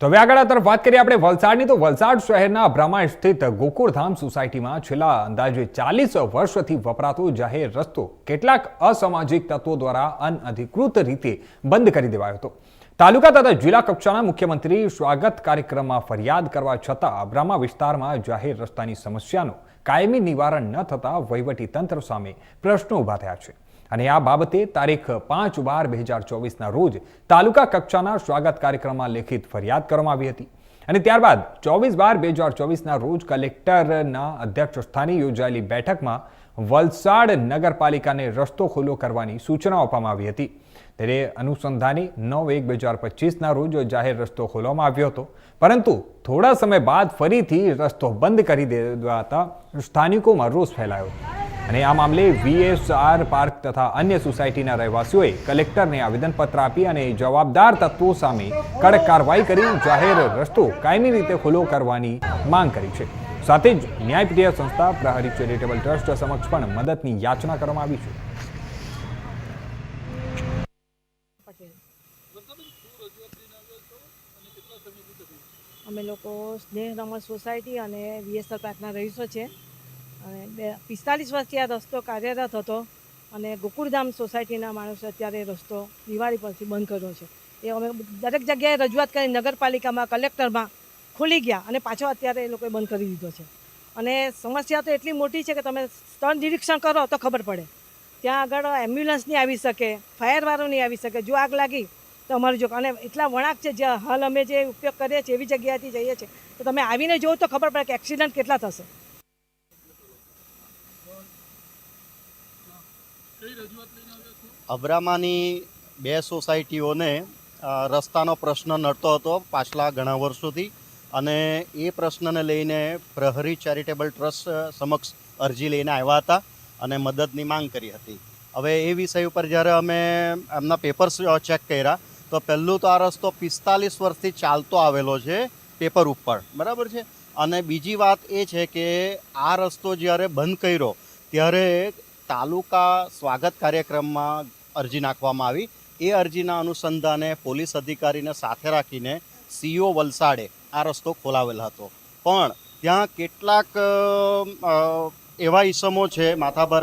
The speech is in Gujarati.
તો હવે આગળ તરફ વાત કરીએ આપણે વલસાડની. તો વલસાડ શહેરના બ્રહ્મા સ્થિત ગોકુળધામ સોસાયટીમાં છેલ્લા અંદાજે ચાલીસ વર્ષથી વપરાતો જાહેર રસ્તો કેટલાક અસામાજિક તત્વો દ્વારા અનઅધિકૃત રીતે બંધ કરી દેવાયો હતો. તાલુકા તથા જિલ્લા કક્ષાના મુખ્યમંત્રી સ્વાગત કાર્યક્રમમાં ફરિયાદ કરવા છતાં બ્રહ્મા વિસ્તારમાં જાહેર રસ્તાની સમસ્યાનું કાયમી નિવારણ ન થતા વહીવટી તંત્ર સામે પ્રશ્નો ઊભા થયા છે. અને આ બાબતે તારીખ પાંચ બાર બે હજાર ચોવીસના રોજ તાલુકા કક્ષાના સ્વાગત કાર્યક્રમમાં લેખિત ફરિયાદ કરવામાં આવી હતી. અને ત્યારબાદ ચોવીસ બાર બે હજાર ચોવીસના રોજ કલેક્ટરના અધ્યક્ષ સ્થાને યોજાયેલી બેઠકમાં વલસાડ નગરપાલિકાને રસ્તો ખુલ્લો કરવાની સૂચના આપવામાં આવી હતી. ત્યારે અનુસંધાને નવ એક બે હજાર પચીસના રોજ જાહેર રસ્તો ખોલવામાં આવ્યો હતો. પરંતુ થોડા સમય બાદ ફરીથી રસ્તો બંધ કરી દેવાતા સ્થાનિકોમાં રોષ ફેલાયો અને આ મામલે વીએસઆર પાર્ક તથા અન્ય સોસાયટીના રહેવાસીઓએ કલેક્ટરને આવેદનપત્ર આપી અને જવાબદાર તત્વો સામે કડક કાર્યવાહી કરી, જાહેર રસ્તો કાયમી રીતે ખુલ્લો કરવાની માંગ કરી છે. સાથે જ ન્યાયપ્રિય સંસ્થા પ્રહરી ચેરિટેબલ ટ્રસ્ટ સમક્ષ પણ મદદની યાચના કરવામાં આવી છે. અમે લોકો સ્નેહ રમણ સોસાયટી અને વીએસઆર પાર્કના રહીશો છે અને બે, પિસ્તાલીસ વર્ષથી આ રસ્તો કાર્યરત હતો અને ગોકુળધામ સોસાયટીના માણસો અત્યારે રસ્તો દિવાળી પરથી બંધ કર્યો છે. એ અમે દરેક જગ્યાએ રજૂઆત કરી, નગરપાલિકામાં, કલેક્ટરમાં ખુલી ગયા અને પાછો અત્યારે એ લોકોએ બંધ કરી દીધો છે. અને સમસ્યા તો એટલી મોટી છે કે તમે સ્થળ નિરીક્ષણ કરો તો ખબર પડે. ત્યાં આગળ એમ્બ્યુલન્સ નહીં આવી શકે ફાયરવાળો નહીં આવી શકે, જો આગ લાગી તો અમારું જો અને એટલા વળાંક છે જે હાલ અમે જે ઉપયોગ કરીએ છીએ એવી જગ્યાએથી જઈએ છીએ. તો તમે આવીને જોવો તો ખબર પડે કે એક્સિડન્ટ કેટલા થશે. અબ્રામાની બે સોસાયટીઓને રસ્તાનો પ્રશ્ન નડતો હતો પાછલા ઘણા વર્ષોથી અને એ પ્રશ્નને લઈને પ્રહરી ચેરિટેબલ ટ્રસ્ટ સમક્ષ અરજી લઈને આવ્યા હતા અને મદદની માંગ કરી હતી. હવે એ વિષય ઉપર જ્યારે અમે એમના પેપર્સ ચેક કર્યા, તો પહેલું તો આ રસ્તો પિસ્તાલીસ વર્ષથી ચાલતો આવેલો છે પેપર ઉપર. બરાબર છે? અને બીજી વાત એ છે કે આ રસ્તો જ્યારે બંધ કર્યો, ત્યારે તાલુકા સ્વાગત કાર્યક્રમમાં અરજી નાખવામાં આવી. એ અરજીના અનુસંધાને પોલીસ અધિકારીને સાથે રાખીને સીઓ વલસાડે આ રસ્તો ખોલાવેલ હતો. પણ ત્યાં કેટલાક એવા ઈસમો છે, માથાભારે